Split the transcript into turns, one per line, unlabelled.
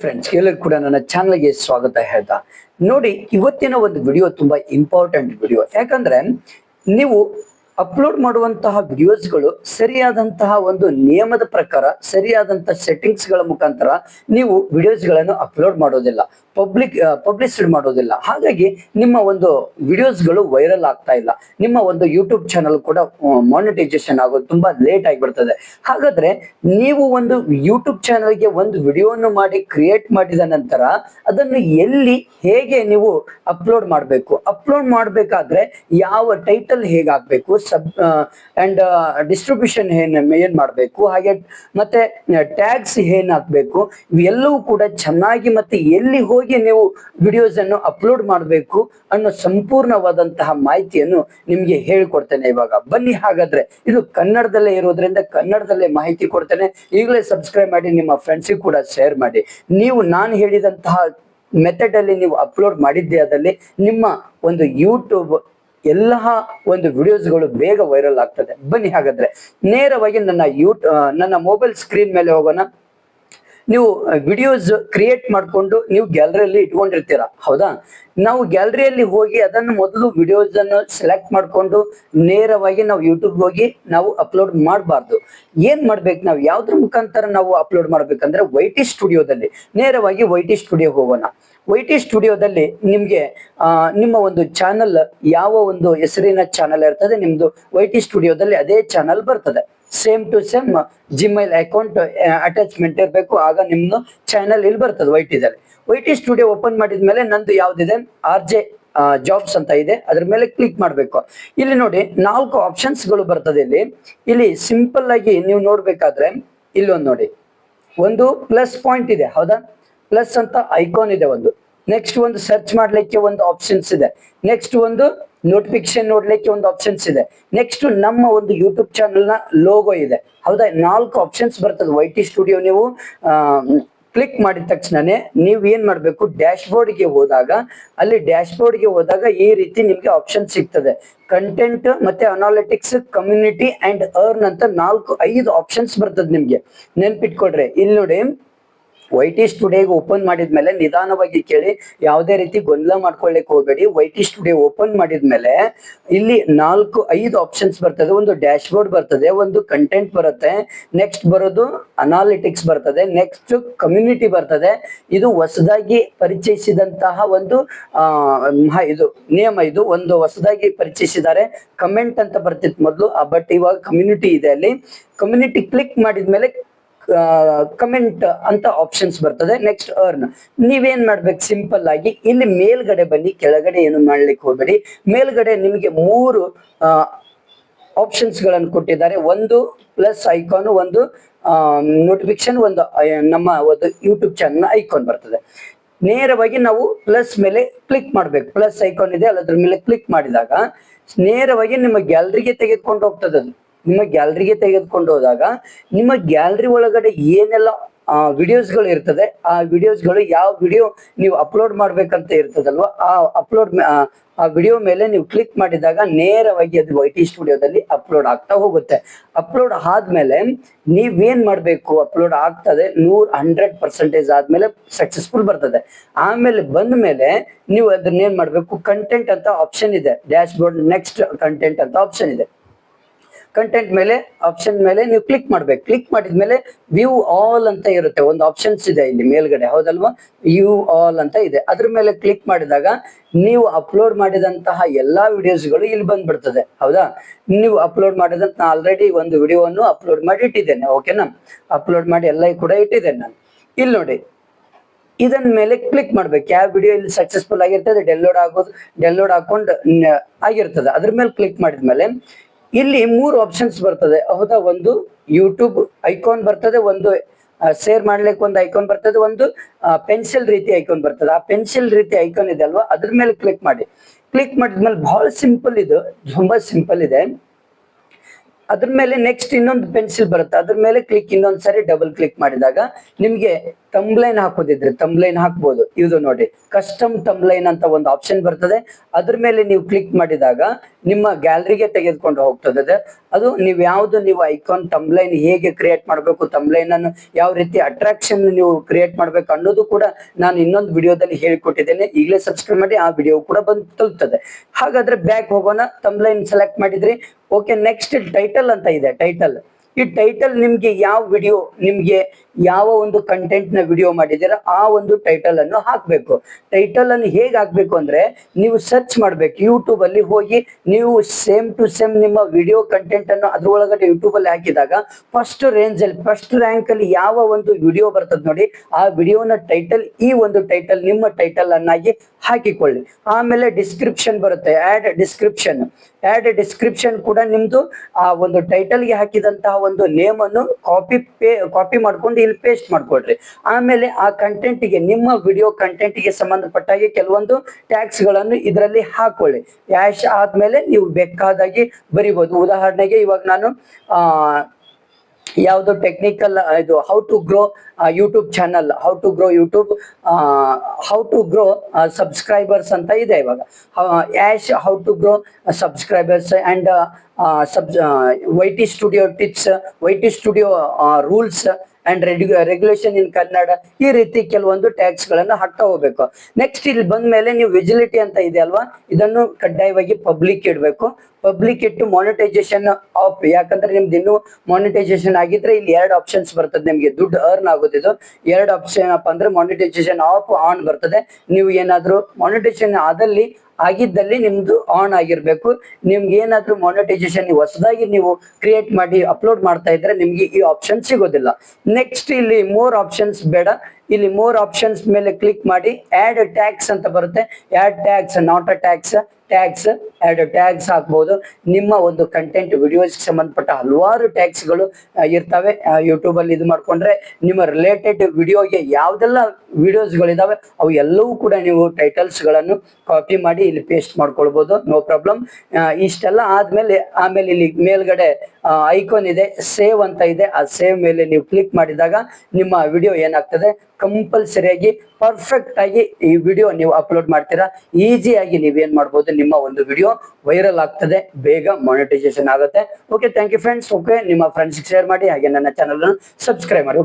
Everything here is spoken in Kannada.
ಫ್ರೆಂಡ್ಸ್ ಎಲ್ಲರಿಗೂ ಕೂಡ ನನ್ನ ಚಾನಲ್ಗೆ ಸ್ವಾಗತ ಹೇಳ್ತಾ. ನೋಡಿ, ಇವತ್ತಿನ ಒಂದು ವಿಡಿಯೋ ತುಂಬಾ ಇಂಪಾರ್ಟೆಂಟ್ ವಿಡಿಯೋ ಯಾಕಂದ್ರೆ, ನೀವು ಅಪ್ಲೋಡ್ ಮಾಡುವಂತಹ ವಿಡಿಯೋಸ್ಗಳು ಸರಿಯಾದಂತಹ ಒಂದು ನಿಯಮದ ಪ್ರಕಾರ ಸರಿಯಾದಂತಹ ಸೆಟ್ಟಿಂಗ್ಸ್ಗಳ ಮುಖಾಂತರ ನೀವು ವಿಡಿಯೋಸ್ಗಳನ್ನು ಅಪ್ಲೋಡ್ ಮಾಡೋದಿಲ್ಲ ಪಬ್ಲಿಕ್ ಪಬ್ಲಿಸಿಡ್ ಮಾಡೋದಿಲ್ಲ. ಹಾಗಾಗಿ ನಿಮ್ಮ ಒಂದು ವಿಡಿಯೋಸ್ಗಳು ವೈರಲ್ ಆಗ್ತಾ ಇಲ್ಲ. ನಿಮ್ಮ ಒಂದು ಯೂಟ್ಯೂಬ್ ಚಾನಲ್ ಕೂಡ ಮಾನಿಟೈಸೇಷನ್ ಆಗೋದು ತುಂಬಾ ಲೇಟ್ ಆಗಿಬಿಡ್ತದೆ. ಹಾಗಾದ್ರೆ ನೀವು ಒಂದು ಯೂಟ್ಯೂಬ್ ಚಾನಲ್ಗೆ ಒಂದು ವಿಡಿಯೋವನ್ನು ಮಾಡಿ ಕ್ರಿಯೇಟ್ ಮಾಡಿದ ನಂತರ ಅದನ್ನು ಎಲ್ಲಿ, ಹೇಗೆ ನೀವು ಅಪ್ಲೋಡ್ ಮಾಡಬೇಕು? ಅಪ್ಲೋಡ್ ಮಾಡಬೇಕಾದ್ರೆ ಯಾವ ಟೈಟಲ್ ಹೇಗಾಗಬೇಕು? ಸಬ್ ಅಂಡ್ ಡಿಸ್ಟ್ರಿಬ್ಯೂಷನ್ ಏನ್ ಏನ್ ಮಾಡಬೇಕು? ಹಾಗೆ, ಮತ್ತೆ ಟ್ಯಾಗ್ಸ್ ಏನ್ ಹಾಕ್ಬೇಕು? ಇವೆಲ್ಲವೂ ಕೂಡ ಚೆನ್ನಾಗಿ ಮತ್ತೆ ಎಲ್ಲಿ ಹೋಗಿ ನೀವು ವಿಡಿಯೋಸ್ ಅನ್ನು ಅಪ್ಲೋಡ್ ಮಾಡಬೇಕು ಅನ್ನೋ ಸಂಪೂರ್ಣವಾದಂತಹ ಮಾಹಿತಿಯನ್ನು ನಿಮಗೆ ಹೇಳಿಕೊಡ್ತೇನೆ ಇವಾಗ. ಬನ್ನಿ ಹಾಗಾದ್ರೆ. ಇದು ಕನ್ನಡದಲ್ಲೇ ಇರೋದ್ರಿಂದ ಕನ್ನಡದಲ್ಲೇ ಮಾಹಿತಿ ಕೊಡ್ತೇನೆ. ಈಗಲೇ ಸಬ್ಸ್ಕ್ರೈಬ್ ಮಾಡಿ, ನಿಮ್ಮ ಫ್ರೆಂಡ್ಸಿಗೆ ಕೂಡ ಶೇರ್ ಮಾಡಿ. ನೀವು, ನಾನು ಹೇಳಿದಂತಹ ಮೆಥಡ್ ಅಲ್ಲಿ ನೀವು ಅಪ್ಲೋಡ್ ಮಾಡಿದ್ದೇ ಆದಲ್ಲಿ ನಿಮ್ಮ ಒಂದು ಯೂಟ್ಯೂಬ್ ಎಲ್ಲ ಒಂದು ವಿಡಿಯೋಸ್ಗಳು ಬೇಗ ವೈರಲ್ ಆಗ್ತದೆ. ಬನ್ನಿ ಹಾಗಾದ್ರೆ. ನೇರವಾಗಿ ನನ್ನ ಯೂಟ್ಯೂ ನನ್ನ ಮೊಬೈಲ್ ಸ್ಕ್ರೀನ್ ಮೇಲೆ ಹೋಗೋಣ. ನೀವು ವಿಡಿಯೋಸ್ ಕ್ರಿಯೇಟ್ ಮಾಡಿಕೊಂಡು ನೀವು ಗ್ಯಾಲರಿಯಲ್ಲಿ ಇಟ್ಕೊಂಡಿರ್ತೀರ. ಹೌದಾ? ನಾವು ಗ್ಯಾಲರಿಯಲ್ಲಿ ಹೋಗಿ ಅದನ್ನು ಮೊದಲು ವಿಡಿಯೋಸ್ ಅನ್ನು ಸೆಲೆಕ್ಟ್ ಮಾಡಿಕೊಂಡು ನೇರವಾಗಿ ನಾವು ಯೂಟ್ಯೂಬ್ ಹೋಗಿ ನಾವು ಅಪ್ಲೋಡ್ ಮಾಡಬಾರ್ದು. ಏನ್ ಮಾಡ್ಬೇಕು ನಾವು? ಯಾವ್ದ್ರ ಮುಖಾಂತರ ನಾವು ಅಪ್ಲೋಡ್ ಮಾಡ್ಬೇಕಂದ್ರೆ ವೈಟಿ ಸ್ಟುಡಿಯೋದಲ್ಲಿ ನೇರವಾಗಿ ವೈಟಿ ಸ್ಟುಡಿಯೋಗೆ ಹೋಗೋಣ. ವೈಟಿ ಸ್ಟುಡಿಯೋದಲ್ಲಿ ನಿಮಗೆ ನಿಮ್ಮ ಒಂದು ಚಾನಲ್ ಯಾವ ಒಂದು ಹೆಸರಿನ ಚಾನಲ್ ಇರ್ತದೆ, ನಿಮ್ದು ವೈಟಿ ಸ್ಟುಡಿಯೋದಲ್ಲಿ ಅದೇ ಚಾನಲ್ ಬರ್ತದೆ. Same to same Gmail account attachment ಇರಬೇಕು, ಆಗ ನಿಮ್ದು ಚಾನಲ್ ಇಲ್ಲಿ ಬರ್ತದೆ ವೈಟಿದಲ್ಲಿ ವೈಟಿ ಸ್ಟುಡಿಯೋ ಓಪನ್ ಮಾಡಿದ್ಮೇಲೆ ನಂದು ಯಾವ್ದಿದೆ? ಆರ್ ಜೆ ಜಾಬ್ಸ್ ಅಂತ ಇದೆ. ಅದ್ರ ಮೇಲೆ ಕ್ಲಿಕ್ ಮಾಡಬೇಕು. ಇಲ್ಲಿ ನೋಡಿ, ನಾಲ್ಕು ಆಪ್ಷನ್ಸ್ಗಳು ಬರ್ತದೆ ಇಲ್ಲಿ. ಇಲ್ಲಿ ಸಿಂಪಲ್ ಆಗಿ ನೀವು ನೋಡ್ಬೇಕಾದ್ರೆ ಇಲ್ಲೊಂದು ನೋಡಿ. ಒಂದು ಪ್ಲಸ್ ಪಾಯಿಂಟ್ ಇದೆ, ಹೌದಾ? ಪ್ಲಸ್ ಅಂತ ಐಕಾನ್ ಇದೆ ಒಂದು. ನೆಕ್ಸ್ಟ್ ಒಂದು ಸರ್ಚ್ ಮಾಡ್ಲಿಕ್ಕೆ ಒಂದು ಆಪ್ಷನ್ಸ್ ಇದೆ. ನೆಕ್ಸ್ಟ್ ಒಂದು ನೋಟಿಫಿಕೇಶನ್ ನೋಡ್ಲಿಕ್ಕೆ ಒಂದು ಆಪ್ಷನ್ಸ್ ಇದೆ. ನೆಕ್ಸ್ಟ್ ನಮ್ಮ ಒಂದು ಯೂಟ್ಯೂಬ್ ಚಾನಲ್ನ ಲೋಗೋ ಇದೆ. ಹೌದಾ? ನಾಲ್ಕು ಆಪ್ಷನ್ಸ್ ಬರ್ತದೆ. ವೈ ಟಿ ಸ್ಟುಡಿಯೋ ನೀವು ಕ್ಲಿಕ್ ಮಾಡಿದ ತಕ್ಷಣನೇ ನೀವು ಏನ್ ಮಾಡ್ಬೇಕು? ಡ್ಯಾಶ್ಗೆ ಹೋದಾಗ, ಅಲ್ಲಿ ಡ್ಯಾಶ್ಗೆ ಹೋದಾಗ ಈ ರೀತಿ ನಿಮ್ಗೆ ಆಪ್ಷನ್ ಸಿಗ್ತದೆ. ಕಂಟೆಂಟ್ ಮತ್ತೆ ಅನಾಲಿಟಿಕ್ಸ್ ಕಮ್ಯುನಿಟಿ ಅಂಡ್ ಅರ್ನ್ ಅಂತ ನಾಲ್ಕು, ಐದು ಆಪ್ಷನ್ಸ್ ಬರ್ತದೆ ನಿಮ್ಗೆ. ನೆನ್ಪಿಟ್ಕೊಡ್ರಿ ಇಲ್ಲಿ ನೋಡಿ. ವೈ ಟಿ ಸ್ಟುಡಿಯೋಗೆ ಓಪನ್ ಮಾಡಿದ್ಮೇಲೆ ನಿಧಾನವಾಗಿ ಕೇಳಿ, ಯಾವುದೇ ರೀತಿ ಗೊಂದಲ ಮಾಡ್ಕೊಳ್ಳಿಕ್ಕೆ ಹೋಗಬೇಡಿ. ವೈಟಿ ಸ್ಟುಡಿಯೋ ಓಪನ್ ಮಾಡಿದ್ಮೇಲೆ ಇಲ್ಲಿ ನಾಲ್ಕು, ಐದು ಆಪ್ಷನ್ಸ್ ಬರ್ತದೆ. ಒಂದು ಡ್ಯಾಶ್ ಬೋರ್ಡ್ ಬರ್ತದೆ, ಒಂದು ಕಂಟೆಂಟ್ ಬರುತ್ತೆ. ನೆಕ್ಸ್ಟ್ ಬರೋದು ಅನಾಲಿಟಿಕ್ಸ್ ಬರ್ತದೆ. ನೆಕ್ಸ್ಟ್ ಕಮ್ಯುನಿಟಿ ಬರ್ತದೆ. ಇದು ಹೊಸದಾಗಿ ಪರಿಚಯಿಸಿದಂತಹ ಒಂದು ಇದು ನಿಯಮ ಇದು. ಒಂದು ಹೊಸದಾಗಿ ಪರಿಚಯಿಸಿದ್ದಾರೆ. ಕಮೆಂಟ್ ಅಂತ ಬರ್ತಿತ್ತು ಮೊದಲು ಬಟ್ ಇವಾಗ ಕಮ್ಯುನಿಟಿ ಇದೆ ಅಲ್ಲಿ. ಕಮ್ಯುನಿಟಿ ಕ್ಲಿಕ್ ಮಾಡಿದ್ಮೇಲೆ ಕಮೆಂಟ್ ಅಂತ ಆಪ್ಷನ್ಸ್ ಬರ್ತದೆ. ನೆಕ್ಸ್ಟ್ ಅರ್ನ್ ನೀವೇನ್ ಮಾಡ್ಬೇಕು? ಸಿಂಪಲ್ ಆಗಿ ಇಲ್ಲಿ ಮೇಲ್ಗಡೆ ಬನ್ನಿ, ಕೆಳಗಡೆ ಏನು ಮಾಡ್ಲಿಕ್ಕೆ ಹೋಗ್ಬೇಡಿ. ಮೇಲ್ಗಡೆ ನಿಮಗೆ ಮೂರು ಆಪ್ಷನ್ಸ್ಗಳನ್ನು ಕೊಟ್ಟಿದ್ದಾರೆ. ಒಂದು ಪ್ಲಸ್ ಐಕಾನ್ ಒಂದು ನೋಟಿಫಿಕೇಶನ್ ಒಂದು ನಮ್ಮ ಒಂದು ಯೂಟ್ಯೂಬ್ ಚಾನಲ್ ಐಕಾನ್ ಬರ್ತದೆ. ನೇರವಾಗಿ ನಾವು ಪ್ಲಸ್ ಮೇಲೆ ಕ್ಲಿಕ್ ಮಾಡ್ಬೇಕು. ಪ್ಲಸ್ ಐಕಾನ್ ಇದೆ ಅಲ್ಲ ಅದ್ರ ಮೇಲೆ ಕ್ಲಿಕ್ ಮಾಡಿದಾಗ ನೇರವಾಗಿ ನಿಮ್ಮ ಗ್ಯಾಲರಿಗೆ ತೆಗೆದುಕೊಂಡು ಹೋಗ್ತದೆ ಅದು. ನಿಮ್ಮ ಗ್ಯಾಲರಿಗೆ ತೆಗೆದುಕೊಂಡು ಹೋದಾಗ ನಿಮ್ಮ ಗ್ಯಾಲರಿ ಒಳಗಡೆ ಏನೆಲ್ಲ ವಿಡಿಯೋಸ್ಗಳು ಇರ್ತದೆ, ಆ ವಿಡಿಯೋಸ್ಗಳು ಯಾವ ವಿಡಿಯೋ ನೀವು ಅಪ್ಲೋಡ್ ಮಾಡ್ಬೇಕಂತ ಇರ್ತದಲ್ವಾ, ಆ ಅಪ್ಲೋಡ್ ಆ ವಿಡಿಯೋ ಮೇಲೆ ನೀವು ಕ್ಲಿಕ್ ಮಾಡಿದಾಗ ನೇರವಾಗಿ ಅದು ವೈ ಟಿ ಸ್ಟುಡಿಯೋದಲ್ಲಿ ಅಪ್ಲೋಡ್ ಆಗ್ತಾ ಹೋಗುತ್ತೆ. ಅಪ್ಲೋಡ್ ಆದ್ಮೇಲೆ ನೀವೇನ್ ಮಾಡ್ಬೇಕು? ಅಪ್ಲೋಡ್ ಆಗ್ತದೆ, ನೂರ್ ಹಂಡ್ರೆಡ್ ಪರ್ಸೆಂಟೇಜ್ ಆದ್ಮೇಲೆ ಸಕ್ಸಸ್ಫುಲ್ ಬರ್ತದೆ. ಆಮೇಲೆ ಬಂದ ಮೇಲೆ ನೀವು ಅದನ್ನ ಏನ್ ಮಾಡ್ಬೇಕು? ಕಂಟೆಂಟ್ ಅಂತ ಆಪ್ಷನ್ ಇದೆ. ಡ್ಯಾಶ್ ಬೋರ್ಡ್ ನೆಕ್ಸ್ಟ್ ಕಂಟೆಂಟ್ ಅಂತ ಆಪ್ಷನ್ ಇದೆ. ಕಂಟೆಂಟ್ ಮೇಲೆ ಆಪ್ಷನ್ ಮೇಲೆ ನೀವು ಕ್ಲಿಕ್ ಮಾಡ್ಬೇಕು. ಕ್ಲಿಕ್ ಮಾಡಿದ್ಮೇಲೆ ವ್ಯೂ ಆಲ್ ಅಂತ ಇರುತ್ತೆ. ಒಂದು ಆಪ್ಷನ್ಸ್ ಇದೆ ಇಲ್ಲಿ ಮೇಲ್ಗಡೆ. ಹೌದಲ್ವಾ? ವ್ಯೂ ಆಲ್ ಅಂತ ಇದೆ. ಅದ್ರ ಮೇಲೆ ಕ್ಲಿಕ್ ಮಾಡಿದಾಗ ನೀವು ಅಪ್ಲೋಡ್ ಮಾಡಿದಂತಹ ಎಲ್ಲಾ ವಿಡಿಯೋಸ್ಗಳು ಇಲ್ಲಿ ಬಂದ್ಬಿಡ್ತದೆ. ಹೌದಾ? ನೀವು ಅಪ್ಲೋಡ್ ಮಾಡಿದಂತ ಆಲ್ರೆಡಿ ಒಂದು ವಿಡಿಯೋವನ್ನು ಅಪ್ಲೋಡ್ ಮಾಡಿ ಇಟ್ಟಿದ್ದೇನೆ. ಓಕೆನಾ ಅಪ್ಲೋಡ್ ಮಾಡಿ ಎಲ್ಲ ಕೂಡ ಇಟ್ಟಿದ್ದೇನೆ ನಾನು. ಇಲ್ಲಿ ನೋಡಿ. ಇದನ್ ಮೇಲೆ ಕ್ಲಿಕ್ ಮಾಡ್ಬೇಕು. ಯಾವ ವಿಡಿಯೋ ಇಲ್ಲಿ ಸಕ್ಸಸ್ಫುಲ್ ಆಗಿರ್ತದೆ? ಡೆನ್ಲೋಡ್ ಆಗೋದು ಡೆನ್ಲೋಡ್ ಹಾಕೊಂಡು ಆಗಿರ್ತದೆ. ಅದ್ರ ಮೇಲೆ ಕ್ಲಿಕ್ ಮಾಡಿದ್ಮೇಲೆ ಇಲ್ಲಿ ಮೂರು ಆಪ್ಷನ್ಸ್ ಬರ್ತದೆ. ಹೌದಾ? ಒಂದು ಯೂಟ್ಯೂಬ್ ಐಕಾನ್ ಬರ್ತದೆ, ಒಂದು ಶೇರ್ ಮಾಡ್ಲಿಕ್ಕೆ ಒಂದು ಐಕಾನ್ ಬರ್ತದೆ, ಒಂದು ಪೆನ್ಸಿಲ್ ರೀತಿ ಐಕಾನ್ ಬರ್ತದೆ. ಆ ಪೆನ್ಸಿಲ್ ರೀತಿ ಐಕಾನ್ ಇದೆ ಅಲ್ವಾ? ಅದ್ರ ಮೇಲೆ ಕ್ಲಿಕ್ ಮಾಡಿ. ಕ್ಲಿಕ್ ಮಾಡಿದ್ಮೇಲೆ ಬಹಳ ಸಿಂಪಲ್ ಇದು. ತುಂಬಾ ಸಿಂಪಲ್ ಇದೆ. ಅದ್ರ ಮೇಲೆ ನೆಕ್ಸ್ಟ್ ಇನ್ನೊಂದು ಪೆನ್ಸಿಲ್ ಬರುತ್ತೆ. ಅದ್ರ ಮೇಲೆ ಕ್ಲಿಕ್ ಇನ್ನೊಂದು ಸಾರಿ ಡಬಲ್ ಕ್ಲಿಕ್ ಮಾಡಿದಾಗ ನಿಮ್ಗೆ ತಂಬ್ಲೈನ್ ಹಾಕೋದಿದ್ರೆ ತಂಬ್ಲೈನ್ ಹಾಕ್ಬೋದು. ಇದು ನೋಡಿ. ಕಸ್ಟಮ್ ತಂಬ್ಲೈನ್ ಅಂತ ಒಂದು ಆಪ್ಷನ್ ಬರ್ತದೆ. ಅದ್ರ ಮೇಲೆ ನೀವು ಕ್ಲಿಕ್ ಮಾಡಿದಾಗ ನಿಮ್ಮ ಗ್ಯಾಲರಿಗೆ ತೆಗೆದುಕೊಂಡು ಹೋಗ್ತದೆ ಅದು. ನೀವು ಯಾವ್ದು ನೀವು ಐಕಾನ್ ತಂಬ್ಲೈನ್ ಹೇಗೆ ಕ್ರಿಯೇಟ್ ಮಾಡಬೇಕು ತಂಬ್ಲೈನ್ ಅನ್ನು ಯಾವ ರೀತಿ ಅಟ್ರಾಕ್ಷನ್ ನೀವು ಕ್ರಿಯೇಟ್ ಮಾಡ್ಬೇಕು ಅನ್ನೋದು ಕೂಡ ನಾನು ಇನ್ನೊಂದು ವಿಡಿಯೋದಲ್ಲಿ ಹೇಳಿಕೊಟ್ಟಿದ್ದೇನೆ. ಈಗಲೇ ಸಬ್ಸ್ಕ್ರೈಬ್ ಮಾಡಿ ಆ ವಿಡಿಯೋ ಕೂಡ ಬಂದು ತಲುಪ್ತದೆ. ಹಾಗಾದ್ರೆ ಬ್ಯಾಕ್ ಹೋಗೋಣ. ತಂಬ್ಲೈನ್ ಸೆಲೆಕ್ಟ್ ಮಾಡಿದ್ರಿ. ಓಕೆ ನೆಕ್ಸ್ಟ್ ಟೈಟಲ್ ಅಂತ ಇದೆ ಟೈಟಲ್ ಈ ಟೈಟಲ್ ನಿಮ್ಗೆ ಯಾವ ವಿಡಿಯೋ ನಿಮ್ಗೆ ಯಾವ ಒಂದು ಕಂಟೆಂಟ್ನ ವಿಡಿಯೋ ಮಾಡಿದ್ದೀರಾ, ಆ ಒಂದು ಟೈಟಲ್ ಅನ್ನು ಹಾಕ್ಬೇಕು. ಟೈಟಲ್ ಅನ್ನು ಹೇಗೆ ಹಾಕ್ಬೇಕು ಅಂದ್ರೆ, ನೀವು ಸರ್ಚ್ ಮಾಡ್ಬೇಕು. ಯೂಟ್ಯೂಬ್ ಅಲ್ಲಿ ಹೋಗಿ ನೀವು ಸೇಮ್ ಟು ಸೇಮ್ ನಿಮ್ಮ ವಿಡಿಯೋ ಕಂಟೆಂಟ್ ಅನ್ನು ಅದ್ರೊಳಗಡೆ ಯೂಟ್ಯೂಬ್ ಅಲ್ಲಿ ಹಾಕಿದಾಗ ಫಸ್ಟ್ ರೇಂಜ್ ಅಲ್ಲಿ ಫಸ್ಟ್ ರ್ಯಾಂಕ್ ಅಲ್ಲಿ ಯಾವ ಒಂದು ವಿಡಿಯೋ ಬರ್ತದೆ ನೋಡಿ, ಆ ವಿಡಿಯೋನ ಟೈಟಲ್ ಈ ಒಂದು ಟೈಟಲ್ ನಿಮ್ಮ ಟೈಟಲ್ ಅನ್ನಾಗಿ ಹಾಕಿಕೊಳ್ಳಿ. ಆಮೇಲೆ ಡಿಸ್ಕ್ರಿಪ್ಷನ್ ಬರುತ್ತೆ ಆಡ್ ಡಿಸ್ಕ್ರಿಪ್ಷನ್ ಆಡ್ ಡಿಸ್ಕ್ರಿಪ್ಷನ್ ಕೂಡ ನಿಮ್ದು ಆ ಒಂದು ಟೈಟಲ್ಗೆ ಹಾಕಿದಂತಹ ಒಂದು ನೇಮ್ ಅನ್ನು ಕಾಪಿ ಪೇ ಕಾಪಿ ಮಾಡ್ಕೊಂಡು ಇಲ್ಲಿ ಪೇಸ್ಟ್ ಮಾಡ್ಕೊಳ್ರಿ. ಆಮೇಲೆ ಆ ಕಂಟೆಂಟ್ಗೆ, ನಿಮ್ಮ ವಿಡಿಯೋ ಕಂಟೆಂಟ್ಗೆ ಸಂಬಂಧಪಟ್ಟ ಹಾಗೆ ಕೆಲವೊಂದು ಟ್ಯಾಕ್ಸ್ಗಳನ್ನು ಇದರಲ್ಲಿ ಹಾಕೊಳ್ಳಿ. ಯಾಶ್ ಆದ್ಮೇಲೆ ನೀವು ಬೇಕಾದಾಗಿ ಬರಿಬಹುದು ಉದಾಹರಣೆಗೆ ಇವಾಗ ನಾನು, ಆ, ಯಾವುದು ಟೆಕ್ನಿಕಲ್ ಇದು how to grow YouTube channel how to grow YouTube how to grow subscribers ಅಂತ ಇದೆ ಇವಾಗ. Hash how to grow subscribers and sub Y T studio tips Y T studio rules and regulation in Kannada ಈ ರೀತಿ ಕೆಲವೊಂದು ಟ್ಯಾಕ್ಸ್ ಗಳನ್ನ ಹಾಕ್ತಾ ಹೋಗ್ಬೇಕು. ನೆಕ್ಸ್ಟ್ ಇಲ್ಲಿ ಬಂದ ಮೇಲೆ ನೀವು ವಿಜಿಲಿಟಿ ಅಂತ ಇದೆ ಅಲ್ವಾ? ಇದನ್ನು ಕಡ್ಡಾಯವಾಗಿ ಪಬ್ಲಿಕ್ ಇಡಬೇಕು. ಪಬ್ಲಿಕ್ ಇಟ್ಟು ಮಾನಿಟೈಸೇಷನ್ ಆಫ್ ಯಾಕಂದ್ರೆ ನಿಮ್ದು ಇನ್ನೂ ಮಾನಿಟೈಸೇಷನ್ ಆಗಿದ್ರೆ ಇಲ್ಲಿ ಎರಡು ಆಪ್ಷನ್ಸ್ ಬರ್ತದೆ. ನಿಮ್ಗೆ ದುಡ್ಡು ಅರ್ನ್ ಆಗೋದು ಇದು ಎರಡು ಆಪ್ಷನ್ ಏನಪ್ಪ ಅಂದ್ರೆ ಮಾನಿಟೈಸೇಷನ್ ಆಫ್ ಆನ್ ಬರ್ತದೆ. ನೀವು ಏನಾದ್ರು ಮಾನಿಟೈಸೇಷನ್ ಆದಲ್ಲಿ ಆಗಿದ್ದಲ್ಲಿ ನಿಮ್ದು ಆನ್ ಆಗಿರ್ಬೇಕು. ನಿಮ್ಗೆ ಏನಾದ್ರೂ ಮಾನಿಟೈಸೇಷನ್ ಹೊಸದಾಗಿ ನೀವು ಕ್ರಿಯೇಟ್ ಮಾಡಿ ಅಪ್ಲೋಡ್ ಮಾಡ್ತಾ ಇದ್ರೆ ನಿಮ್ಗೆ ಈ ಆಪ್ಷನ್ ಸಿಗೋದಿಲ್ಲ. ನೆಕ್ಸ್ಟ್ ಇಲ್ಲಿ ಮೋರ್ ಆಪ್ಷನ್ಸ್ ಬೇಡ. ಇಲ್ಲಿ ಮೋರ್ ಆಪ್ಷನ್ಸ್ ಮೇಲೆ ಕ್ಲಿಕ್ ಮಾಡಿ ಆಡ್ ಟ್ಯಾಕ್ಸ್ ಅಂತ ಬರುತ್ತೆ. Add tags not a tax tax ಎರಡು ಟ್ಯಾಗ್ಸ್ ಹಾಕ್ಬೋದು ನಿಮ್ಮ ಒಂದು ಕಂಟೆಂಟ್ ವಿಡಿಯೋಸ್ಗೆ ಸಂಬಂಧಪಟ್ಟ ಹಲವಾರು ಟ್ಯಾಗ್ಸ್ಗಳು ಆ, ಇರ್ತವೆ. ಯೂಟ್ಯೂಬಲ್ಲಿ ಇದು ಮಾಡ್ಕೊಂಡ್ರೆ ನಿಮ್ಮ ರಿಲೇಟೆಡ್ ವಿಡಿಯೋಗೆ ಯಾವುದೆಲ್ಲ ವಿಡಿಯೋಸ್ ಗಳಿದಾವೆ ಅವು ಎಲ್ಲವೂ ಕೂಡ ನೀವು ಟೈಟಲ್ಸ್ಗಳನ್ನು ಕಾಪಿ ಮಾಡಿ ಇಲ್ಲಿ ಪೇಸ್ಟ್ ಮಾಡ್ಕೊಳ್ಬೋದು. ನೋ ಪ್ರಾಬ್ಲಮ್ ಇಷ್ಟೆಲ್ಲ ಆದಮೇಲೆ ಆಮೇಲೆ ಇಲ್ಲಿ ಮೇಲ್ಗಡೆ ಐಕಾನ್ ಇದೆ. ಸೇವ್ ಅಂತ ಇದೆ. ಆ ಸೇವ್ ಮೇಲೆ ನೀವು ಕ್ಲಿಕ್ ಮಾಡಿದಾಗ ನಿಮ್ಮ ವಿಡಿಯೋ ಏನಾಗ್ತದೆ? ಕಂಪಲ್ಸರಿಯಾಗಿ ಪರ್ಫೆಕ್ಟ್ ಆಗಿ ಈ ವಿಡಿಯೋ ನೀವು ಅಪ್ಲೋಡ್ ಮಾಡ್ತೀರಾ. ಈಸಿಯಾಗಿ ನೀವೇನ್ ಮಾಡ್ಬೋದು? ನಿಮ್ಮ ಒಂದು ವಿಡಿಯೋ ವೈರಲ್ ಆಗ್ತದೆ, ಬೇಗ ಮಾನಿಟೈಸೇಷನ್ ಆಗುತ್ತೆ. Okay thank you friends okay ನಿಮ್ಮ ಫ್ರೆಂಡ್ಸ್ ಶೇರ್ ಮಾಡಿ, ಹಾಗೆ ನನ್ನ ಚಾನಲ್ ಸಬ್ಸ್ಕ್ರೈಬ್ ಮಾಡಿ.